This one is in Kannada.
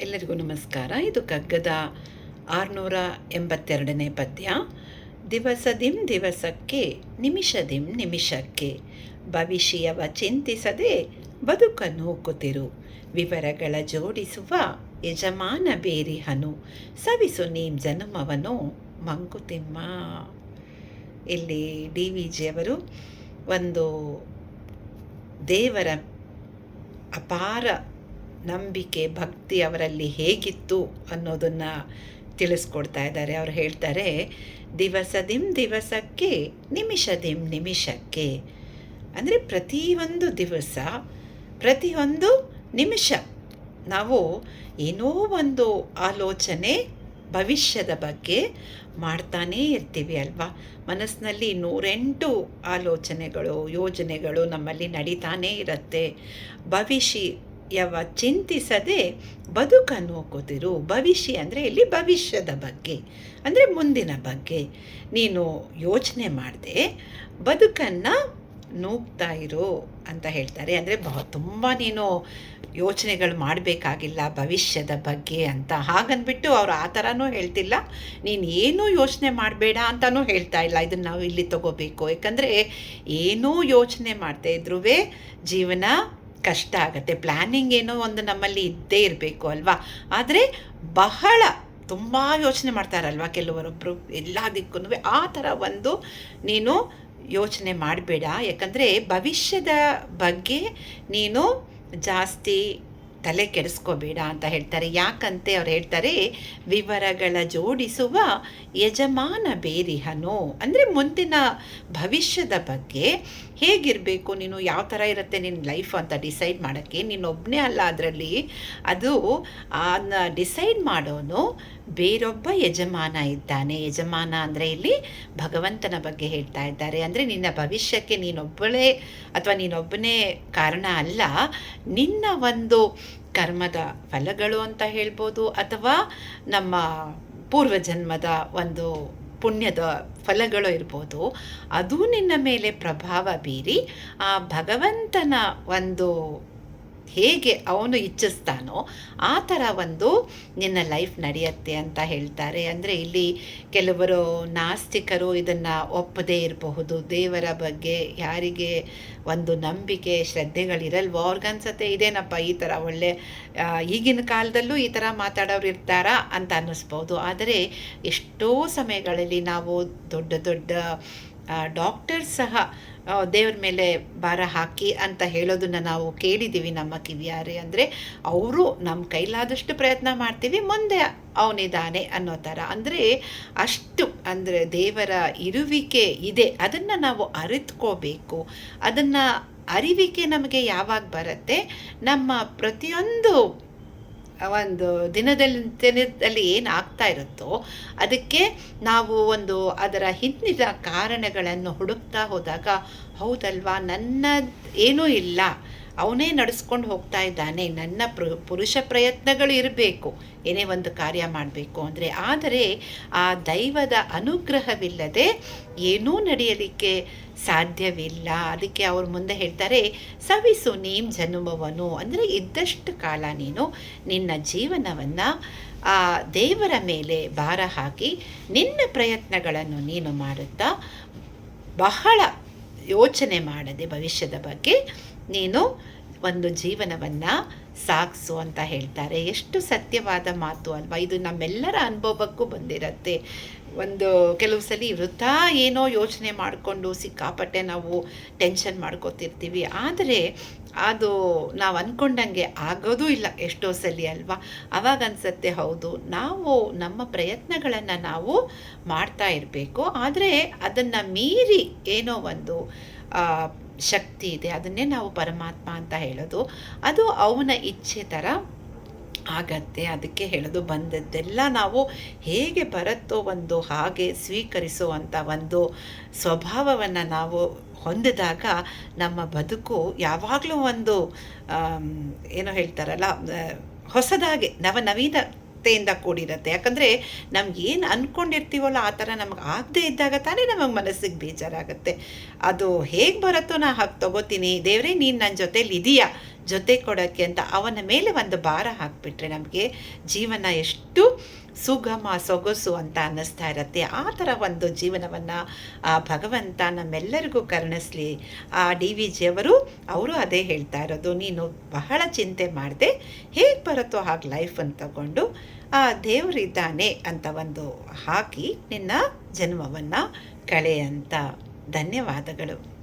ಎಲ್ಲರಿಗೂ ನಮಸ್ಕಾರ. ಇದು ಕಗ್ಗದ ಆರುನೂರ ಎಂಬತ್ತೆರಡನೇ ಪದ್ಯ. ದಿವಸದಿಂ ದಿವಸಕ್ಕೆ, ನಿಮಿಷದಿಂ ನಿಮಿಷಕ್ಕೆ. ಭವಿಷ್ಯವ ಚಿಂತಿಸದೆ ಬದುಕ ನೂಕುತಿರು. ವಿವರಗಳ ಜೋಡಿಸುವ ಯಜಮಾನ ಬೇರಿಹನು. ಸವಿಸು ನೀಂ ಜನುಮವನು ಮಂಕುತಿಮ್ಮ. ಇಲ್ಲಿ ಡಿ ವಿ ಜಿಯವರು ಒಂದು ದೇವರ ಅಪಾರ ನಂಬಿಕೆ, ಭಕ್ತಿ ಅವರಲ್ಲಿ ಹೇಗಿತ್ತು ಅನ್ನೋದನ್ನು ತಿಳಿಸ್ಕೊಡ್ತಾ ಇದ್ದಾರೆ. ಅವ್ರು ಹೇಳ್ತಾರೆ, ದಿವಸದಿಂ ದಿವಸಕ್ಕೆ, ನಿಮಿಷದಿಂ ನಿಮಿಷಕ್ಕೆ. ಅಂದರೆ ಪ್ರತಿಯೊಂದು ದಿವಸ, ಪ್ರತಿಯೊಂದು ನಿಮಿಷ. ನಾವು ಏನೋ ಒಂದು ಆಲೋಚನೆ ಭವಿಷ್ಯದ ಬಗ್ಗೆ ಮಾಡ್ತಾನೇ ಇರ್ತೀವಿ ಅಲ್ವಾ? ಮನಸ್ಸಿನಲ್ಲಿ ನೂರೆಂಟು ಆಲೋಚನೆಗಳು, ಯೋಜನೆಗಳು ನಮ್ಮಲ್ಲಿ ನಡೀತಾನೇ ಇರುತ್ತೆ. ಭವಿಷ್ಯವ ಚಿಂತಿಸದೆ ಬದುಕನ್ನು ಹೋಗೋದಿರು ಭವಿಷ್ಯ ಅಂದರೆ ಇಲ್ಲಿ ಭವಿಷ್ಯದ ಬಗ್ಗೆ. ಅಂದರೆ ಮುಂದಿನ ಬಗ್ಗೆ. ನೀನು ಯೋಚನೆ ಮಾಡದೆ, ಬದುಕನ್ನು ನೂಗ್ತಾ ಇರು ಅಂತ ಹೇಳ್ತಾರೆ. ಅಂದರೆ ಬಹ ತುಂಬ ನೀನು ಯೋಚನೆಗಳು ಮಾಡಬೇಕಾಗಿಲ್ಲ ಭವಿಷ್ಯದ ಬಗ್ಗೆ ಅಂತ. ಹಾಗನ್ಬಿಟ್ಟು ಅವ್ರು ಆ ಥರನೂ ಹೇಳ್ತಿಲ್ಲ. ನೀನು ಏನೂ ಯೋಚನೆ ಮಾಡಬೇಡ ಅಂತಲೂ ಹೇಳ್ತಾ ಇಲ್ಲ. ಇದನ್ನು ನಾವು ಇಲ್ಲಿ ತಗೋಬೇಕು. ಯಾಕಂದರೆ ಏನೂ ಯೋಚನೆ ಮಾಡ್ತಾ ಇದ್ರೂ ಜೀವನ ಕಷ್ಟ ಆಗುತ್ತೆ. ಪ್ಲ್ಯಾನಿಂಗ್ ಏನೋ ಒಂದು ನಮ್ಮಲ್ಲಿ ಇದ್ದೇ ಇರಬೇಕು ಅಲ್ವಾ? ಆದರೆ ಬಹಳ ತುಂಬ ಯೋಚನೆ ಮಾಡ್ತಾರಲ್ವ ಕೆಲವರೊಬ್ಬರು ಎಲ್ಲ ದಿಕ್ಕೂ ಆ ಥರ ಒಂದು ನೀನು ಯೋಚನೆ ಮಾಡಬೇಡ. ಯಾಕಂದರೆ ಭವಿಷ್ಯದ ಬಗ್ಗೆ ನೀನು ಜಾಸ್ತಿ ತಲೆ ಕೆಡಿಸ್ಕೋಬೇಡ ಅಂತ ಹೇಳ್ತಾರೆ. ಯಾಕಂತೆ ಅವ್ರು ಹೇಳ್ತಾರೆ, ವಿವರಗಳ ಜೋಡಿಸುವ ಯಜಮಾನ ಬೇರಿಹನು. ಅಂದರೆ ಮುಂದಿನ ಭವಿಷ್ಯದ ಬಗ್ಗೆ ಹೇಗಿರಬೇಕು, ನೀನು ಯಾವ ಥರ ಇರುತ್ತೆ ನಿನ್ನ ಲೈಫ್ ಅಂತ ಡಿಸೈಡ್ ಮಾಡೋಕ್ಕೆ. ನೀನೊಬ್ಬನೇ ಅಲ್ಲ, ಅದರಲ್ಲಿ ಅದು ಅದನ್ನ ಡಿಸೈಡ್ ಮಾಡೋನು ಬೇರೊಬ್ಬ ಯಜಮಾನ ಇದ್ದಾನೆ. ಯಜಮಾನ ಅಂದರೆ ಇಲ್ಲಿ ಭಗವಂತನ ಬಗ್ಗೆ ಹೇಳ್ತಾ ಇದ್ದಾರೆ. ಅಂದರೆ ನಿನ್ನ ಭವಿಷ್ಯಕ್ಕೆ ನೀನೊಬ್ಬಳೇ ಅಥವಾ ನೀನೊಬ್ಬನೇ ಕಾರಣ ಅಲ್ಲ. ನಿನ್ನ ಒಂದು ಕರ್ಮದ ಫಲಗಳು ಅಂತ ಹೇಳ್ಬೋದು, ಅಥವಾ ನಮ್ಮ ಪೂರ್ವಜನ್ಮದ ಒಂದು ಪುಣ್ಯದ ಫಲಗಳು ಇರ್ಬೋದು, ಅದು ನಿನ್ನ ಮೇಲೆ ಪ್ರಭಾವ ಬೀರಿ, ಆ ಭಗವಂತನ ಒಂದು ಹೇಗೆ ಅವನು ಇಚ್ಛಿಸ್ತಾನೋ ಆ ಥರ ಒಂದು ನಿನ್ನ ಲೈಫ್ ನಡೆಯುತ್ತೆ ಅಂತ ಹೇಳ್ತಾರೆ. ಅಂದರೆ ಇಲ್ಲಿ ಕೆಲವರು ನಾಸ್ತಿಕರು ಇದನ್ನು ಒಪ್ಪದೇ ಇರಬಹುದು. ದೇವರ ಬಗ್ಗೆ ಯಾರಿಗೆ ಒಂದು ನಂಬಿಕೆ ಶ್ರದ್ಧೆಗಳಿರಲ್ವೋ ಅವ್ರಿಗನ್ಸತ್ತೆ ಇದೇನಪ್ಪ ಈ ಥರ ಒಳ್ಳೆ ಈಗಿನ ಕಾಲದಲ್ಲೂ ಈ ಥರ ಮಾತಾಡೋರು ಇರ್ತಾರಾ ಅಂತ ಅನ್ನಿಸ್ಬೋದು. ಆದರೆ ಎಷ್ಟೋ ಸಮಯಗಳಲ್ಲಿ ನಾವು ದೊಡ್ಡ ದೊಡ್ಡ ಡಾಕ್ಟರ್ಸ್ ಸಹ ದೇವ್ರ ಮೇಲೆ ಭಾರ ಹಾಕಿ ಅಂತ ಹೇಳೋದನ್ನು ನಾವು ಕೇಳಿದ್ದೀವಿ ನಮ್ಮ ಕಿವಿಯಾರೆ ಅಂದರೆ, ಅವರು ನಮ್ಮ ಕೈಲಾದಷ್ಟು ಪ್ರಯತ್ನ ಮಾಡ್ತೀವಿ, ಮುಂದೆ ಅವನಿದ್ದಾನೆ ಅನ್ನೋ ಥರ ಅಂದರೆ ಅಷ್ಟು ಅಂದರೆ ದೇವರ ಇರುವಿಕೆ ಇದೆ, ಅದನ್ನು ನಾವು ಅರಿತ್ಕೋಬೇಕು. ಅದನ್ನು ಅರಿವಿಕೆ ನಮಗೆ ಯಾವಾಗ ಬರುತ್ತೆ? ನಮ್ಮ ಪ್ರತಿಯೊಂದು ಒಂದು ದಿನದಲ್ಲಿ ದಿನದಲ್ಲಿ ಏನು ಆಗ್ತಾ ಇರುತ್ತೋ ಅದಕ್ಕೆ ನಾವು ಒಂದು ಅದರ ಹಿಂದಿನ ಕಾರಣಗಳನ್ನು ಹುಡುಕ್ತಾ ಹೋದಾಗ, ಹೌದಲ್ವಾ ನನ್ನ ಏನೂ ಇಲ್ಲ. ಅವನೇ ನಡೆಸ್ಕೊಂಡು ಹೋಗ್ತಾ ಇದ್ದಾನೆ. ನನ್ನ ಪ್ರ, ಪುರುಷ ಪ್ರಯತ್ನಗಳು ಇರಬೇಕು. ಏನೇ ಒಂದು ಕಾರ್ಯ ಮಾಡಬೇಕು ಅಂದರೆ, ಆದರೆ ಆ ದೈವದ ಅನುಗ್ರಹವಿಲ್ಲದೆ ಏನೂ ನಡೆಯಲಿಕ್ಕೆ ಸಾಧ್ಯವಿಲ್ಲ. ಅದಕ್ಕೆ ಅವ್ರು ಮುಂದೆ ಹೇಳ್ತಾರೆ ಸವಿಸು ನೀಂ ಜನುಮವನು. ಅಂದರೆ, ಇದ್ದಷ್ಟು ಕಾಲ ನೀನು ನಿನ್ನ ಜೀವನವನ್ನು, ಆ ದೇವರ ಮೇಲೆ ಭಾರ ಹಾಕಿ ನಿನ್ನ ಪ್ರಯತ್ನಗಳನ್ನು ನೀನು ಮಾಡುತ್ತಾ ಬಹಳ ಯೋಚನೆ ಮಾಡದೆ ಭವಿಷ್ಯದ ಬಗ್ಗೆ ನೀನು ಒಂದು ಜೀವನವನ್ನು ಸಾಗಿಸು ಅಂತ ಹೇಳ್ತಾರೆ. ಎಷ್ಟು ಸತ್ಯವಾದ ಮಾತು ಅಲ್ವಾ? ಇದು ನಮ್ಮೆಲ್ಲರ ಅನುಭವಕ್ಕೂ ಬಂದಿರತ್ತೆ. ಒಂದು ಕೆಲವು ಸಲ ವೃಥಾ ಏನೋ ಯೋಚನೆ ಮಾಡಿಕೊಂಡು ಸಿಕ್ಕಾಪಟ್ಟೆ ನಾವು ಟೆನ್ಷನ್ ಮಾಡ್ಕೋತಿರ್ತೀವಿ. ಆದರೆ ಅದು ನಾವು ಅಂದ್ಕೊಂಡಂಗೆ ಆಗೋದೂ ಇಲ್ಲ ಎಷ್ಟೋ ಸಲ ಅಲ್ವಾ? ಅವಾಗ ಅನ್ಸತ್ತೆ, ಹೌದು, ನಾವು ನಮ್ಮ ಪ್ರಯತ್ನಗಳನ್ನು ನಾವು ಮಾಡ್ತಾ ಇರಬೇಕು. ಆದರೆ ಅದನ್ನು ಮೀರಿ ಏನೋ ಒಂದು ಶಕ್ತಿ ಇದೆ. ಅದನ್ನೇ ನಾವು ಪರಮಾತ್ಮ ಅಂತ ಹೇಳೋದು. ಅದು ಅವನ ಇಚ್ಛೆ ಥರ ಆಗತ್ತೆ. ಅದಕ್ಕೆ ಹೇಳೋದು ಬಂದದ್ದೆಲ್ಲ ನಾವು ಹೇಗೆ ಬರುತ್ತೋ ಒಂದು ಹಾಗೆ ಸ್ವೀಕರಿಸುವಂಥ ಒಂದು ಸ್ವಭಾವವನ್ನು ನಾವು ಹೊಂದಿದಾಗ ನಮ್ಮ ಬದುಕು ಯಾವಾಗಲೂ ಒಂದು ಏನು ಹೇಳ್ತಾರಲ್ಲ ಹೊಸದಾಗೆ, ನವನವೀನ ತೆಯಿಂದ ಕೂಡಿರುತ್ತೆ. ಯಾಕಂದರೆ ನಮ್ಗೆ ಏನು ಅಂದ್ಕೊಂಡಿರ್ತೀವಲ್ಲ ಆ ಥರ ನಮಗೆ ಆಗದೆ ಇದ್ದಾಗ ತಾನೇ ನಮಗೆ ಮನಸ್ಸಿಗೆ ಬೇಜಾರಾಗುತ್ತೆ. ಅದು ಹೇಗೆ ಬರುತ್ತೋ ನಾ ಹಾಗೆ ತೊಗೋತೀನಿ. ದೇವರೇ ನೀನು ನನ್ನ ಜೊತೇಲಿ ಇದೆಯಾ? ಜೊತೆ ಕೊಡೋಕ್ಕೆ ಅಂತ ಅವನ ಮೇಲೆ ಒಂದು ಭಾರ ಹಾಕಿಬಿಟ್ರೆ ನಮಗೆ ಜೀವನ ಎಷ್ಟು ಸುಗಮ, ಸೊಗಸು ಅಂತ ಅನ್ನಿಸ್ತಾ ಇರತ್ತೆ. ಆ ಥರ ಒಂದು ಜೀವನವನ್ನು, ಆ ಭಗವಂತ ನಮ್ಮೆಲ್ಲರಿಗೂ ಕರುಣಿಸ್ಲಿ. ಆ ಡಿ ವಿ ಜಿಯವರು ಅವರು ಅದೇ ಹೇಳ್ತಾ ಇರೋದು, ನೀನು ಬಹಳ ಚಿಂತೆ ಮಾಡಿದೆ, ಹೇಗೆ ಬರುತ್ತೋ ಹಾಗೆ ಲೈಫನ್ನು ತಗೊಂಡು, ಆ ದೇವರಿದ್ದಾನೆ ಅಂತ ಒಂದು ಹಾಕಿ ನಿನ್ನ ಜನ್ಮವನ್ನು ಕಳೆ ಅಂತ. ಧನ್ಯವಾದಗಳು.